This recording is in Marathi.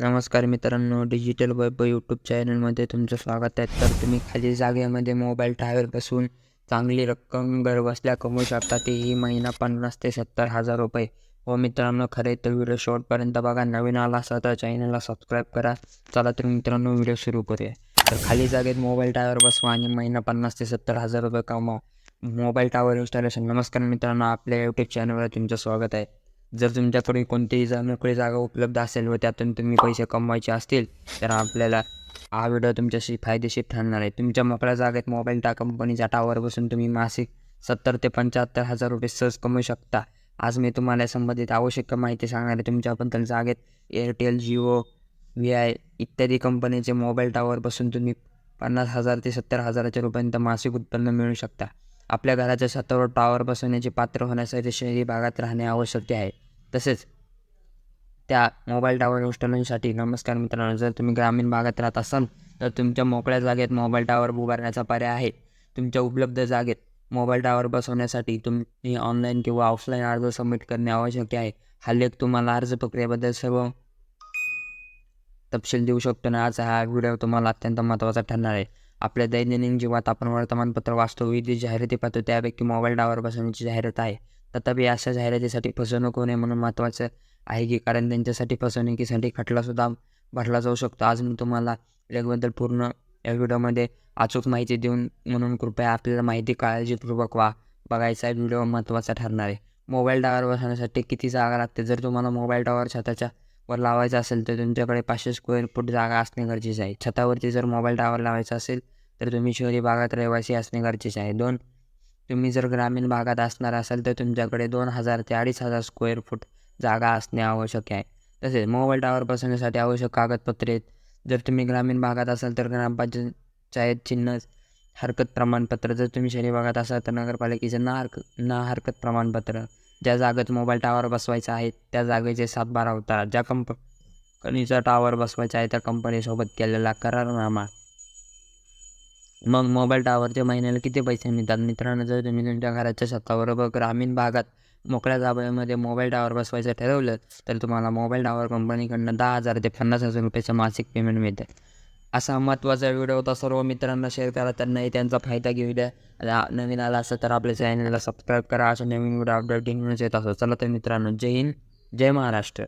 नमस्कार मित्रांनो डिजिटल वैभव यूट्यूब चॅनलमध्ये तुमचं स्वागत आहे. तर तुम्ही खाली जागेमध्ये मोबाईल टावर बसून चांगली रक्कम घरबसल्या कमवू शकता. तीही महिना पन्नास ते सत्तर हजार रुपये. हो मित्रांनो खरे तर व्हिडिओ शॉर्टपर्यंत बघा. नवीन आला असा तर चॅनलला सबस्क्राईब करा. चला तर मित्रांनो व्हिडिओ सुरू करूया. तर खाली जागेत मोबाईल टावर बसवा आणि महिना पन्नास ते सत्तर हजार रुपये कमावा. मोबाईल टावर इन्स्टॉलेशन नमस्कार मित्रांनो आपल्या यूट्यूब चॅनलवर तुमचं स्वागत आहे. जर तुमच्याकडे कोणतीही जा मोकळी जागा उपलब्ध असेल व त्यातून तुम्ही पैसे कमवायचे असतील तर आपल्याला हा व्हिडिओ तुमच्याशी फायदेशीर ठरणार आहे. तुमच्या मोकळ्या जागेत मोबाईल टा कंपनीच्या टावर बसून तुम्ही मासिक सत्तर ते पंच्याहत्तर हजार रुपये सहज कमवू शकता. आज मी तुम्हाला संबंधित आवश्यक माहिती सांगणार आहे. तुमच्याबद्दल जागेत एअरटेल जिओ व्ही आय इत्यादी कंपनीचे मोबाईल टावर बसून तुम्ही पन्नास हजार ते सत्तर हजाराच्या रुपयांत मासिक उत्पन्न मिळू शकता. आपल्या घराच्या छतावर टॉवर बसवण्याचे पात्र होण्यासाठी शहरी भागात राहणे आवश्यक आहे. तसेच त्या मोबाईल टावर इन्स्टॉलेशनसाठी नमस्कार मित्रांनो जर तुम्ही ग्रामीण भागात राहत असाल तर तुमच्या मोकळ्या जागेत मोबाईल टावर उभारण्याचा पर्याय आहे. तुमच्या उपलब्ध जागेत मोबाईल टावर बसवण्यासाठी तुम्ही ऑनलाईन किंवा ऑफलाईन अर्ज सबमिट करणे आवश्यक आहे. हा लेख तुम्हाला अर्ज प्रक्रियेबद्दल सर्व तपशील देऊ शकतो ना आज हा व्हिडिओ तुम्हाला अत्यंत महत्त्वाचा ठरणार आहे. आपल्या दैनंदिन जीवनात आपण वर्तमानपत्र वाचतो विविध जाहिराती पाहतो त्यापैकी मोबाईल डावर बसवण्याची जाहिरात आहे. तथापि अशा जाहिरातीसाठी फसवणूक होणे म्हणून महत्त्वाचं आहे की कारण त्यांच्यासाठी फसवणुकीसाठी खटलासुद्धा भरला जाऊ शकतो. आज मी तुम्हाला लेखबद्दल पूर्ण या व्हिडिओमध्ये अचूक माहिती देऊन म्हणून कृपया आपल्याला माहिती काळजीपूर्वक वा बघायचा व्हिडिओ महत्त्वाचा ठरणार आहे. मोबाईल टावर बसवण्यासाठी किती जागा लागते? जर तुम्हाला मोबाईल टावर स्वतःच्या वर लावायचा असेल तर तुमच्याकडे पाचशे स्क्वेअर फूट जागा असणे गरजेचे आहे. छतावरती जर मोबाईल टावर लावायचा असेल तर तुम्ही शहरी भागात रहिवासी असणे गरजेचे आहे. दोन तुम्ही जर ग्रामीण भागात असणार असाल तर तुमच्याकडे दोन हजार ते अडीच हजार स्क्वेअर फूट जागा असणे आवश्यक आहे. तसेच मोबाईल टावर बसवण्यासाठी आवश्यक कागदपत्रे जर तुम्ही ग्रामीण भागात असाल तर ग्रामपंचायत चिन्ह हरकत प्रमाणपत्र. जर तुम्ही शहरी भागात असाल तर नगरपालिकेचं ना हरक ना हरकत प्रमाणपत्र. ज्या जागेत मोबाईल टावर बसवायचा आहे त्या जागेचे सातबारा उतारा ज्या कंपनीचा टावर बसवायचा आहे त्या कंपनीसोबत केलेला करारनामा. मग मोबाईल टावरचे महिन्याला किती पैसे मिळतात? मित्रांनो जर तुम्ही तुमच्या घराच्या छतावर व ग्रामीण भागात मोकळ्या जागेमध्ये मोबाईल टावर बसवायचं ठरवलं तर तुम्हाला मोबाईल टावर कंपनीकडनं दहा हजार ते पन्नास हजार रुपयाचं मासिक पेमेंट मिळते. असा महत्त्वाचा व्हिडिओ होता. सर्व मित्रांना शेअर करा. त्यांनाही त्यांचा फायदा घेऊ द्या. नवीन आला असं तर आपल्या चॅनलला सबस्क्राईब करा. असं नवीन व्हिडिओ अपडेटिंग येत असं चला तर मित्रांनो जय हिंद. जय महाराष्ट्र.